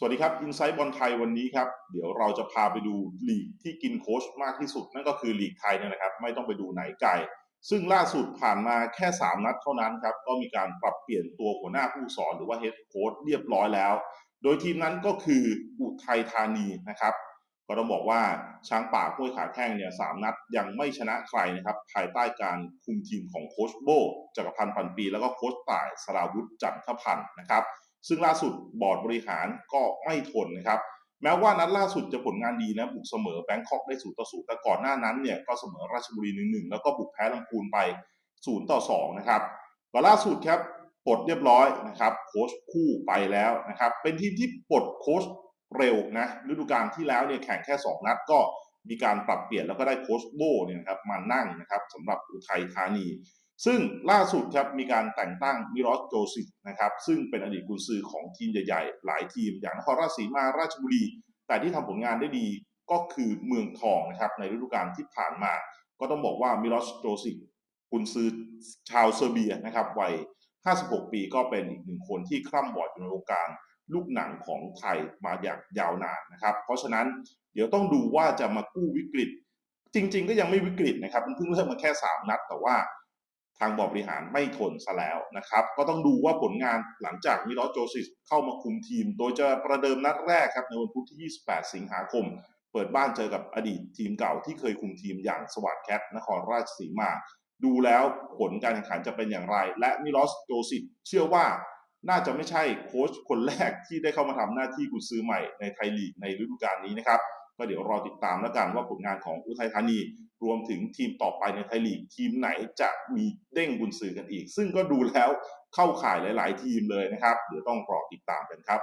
สวัสดีครับ อินไซต์บอลไทยวันนี้ครับ เดี๋ยวเราจะพาไปดูลีกที่กินโค้ชมากที่สุด นั่นก็คือลีกไทยเนี่ยนะครับ ไม่ต้องไปดูไหนไกลซึ่งล่าสุดผ่านมาแค่ 3 นัดเท่านั้นครับ ก็มีการปรับเปลี่ยนตัวหัวหน้าผู้สอนหรือว่าเฮดโค้ชเรียบร้อยแล้ว โดยทีมนั้นก็คืออุทัยธานีนะครับ ก็ต้องบอกว่าช้างป่าห้วยขาแข้งเนี่ยสามนัดยังไม่ชนะใครนะครับ ภายใต้การคุมทีมของโค้ชโบจักรพันธ์ปันปี แล้วก็โค้ชต่ายสราวุธจันทพันธ์นะครับ ซึ่งล่าสุดบอร์ดบริหารก็ไม่ทนนะครับแม้ว่านัดล่าสุดจะผลงานดีนะบุกเสมอแบงคอกได้ศูนย์ต่อศูนย์แต่ก่อนหน้านั้นเนี่ยก็เสมอราชบุรีหนึ่งหนึ่งแล้วก็บุกแพ้ลำพูนไปศูนย์ต่อสองนะครับก็ล่าสุดครับปลดเรียบร้อยนะครับโค้ชคู่ไปแล้วนะครับเป็นทีมที่ปลดโค้ชเร็วนะฤดูกาลที่แล้วเนี่ยแข่งแค่ 2 นัดก็มีการปรับเปลี่ยนแล้วก็ได้โค้ชโบเนี่ยนะครับมานั่งนะครับสำหรับอุทัยธานี ซึ่งล่าสุดครับมีการแต่งตั้งมิรอสโจซิกนะครับซึ่งเป็นอดีตกุนซือของทีมใหญ่ๆ หลายทีมอย่างนครราชสีมาราชบุรี แต่ที่ทำผลงานได้ดีก็คือเมืองทองนะครับในฤดูกาลที่ผ่านมา ก็ต้องบอกว่ามิรอสโจซิกกุนซือชาวเซอร์เบียนะครับวัย 56 ปีก็เป็นอีกหนึ่งคนที่คร่ำวอดอยู่ในวงการลูกหนังของไทยมาอย่างยาวนานนะครับ เพราะฉะนั้นเดี๋ยวต้องดูว่าจะมากู้วิกฤต จริง ๆ ก็ยังไม่วิกฤตนะครับมันเพิ่งเริ่มมาแค่ 3 นัด แต่ว่า ทางบอบริหารไม่ทนซะแล้วนะครับ ก็ต้องดูว่าผลงานหลังจากมิลอสโจซิสเข้ามาคุมทีม โดยจะประเดิมนัดแรกครับในวันพุธที่ 28 สิงหาคม เปิดบ้านเจอกับอดีตทีมเก่าที่เคยคุมทีมอย่างสวัสดแคทนครราชสีมา ดูแล้วผลการแข่งขันจะเป็นอย่างไร และมิลอสโจซิสเชื่อว่าน่าจะไม่ใช่โค้ชคนแรกที่ได้เข้ามาทำหน้าที่กุนซือใหม่ในไทยลีกในฤดูกาลนี้นะครับ ก็เดี๋ยวรอติดตามแล้วกันว่าผลงานของอุทัยธานี รวมถึงทีมต่อไปในไทยลีกทีมไหนจะมีเด้งบุญสื่อกันอีก ซึ่งก็ดูแล้วเข้าข่ายหลาย ๆ ทีมเลยนะครับ เดี๋ยวต้องรอติดตามกันครับ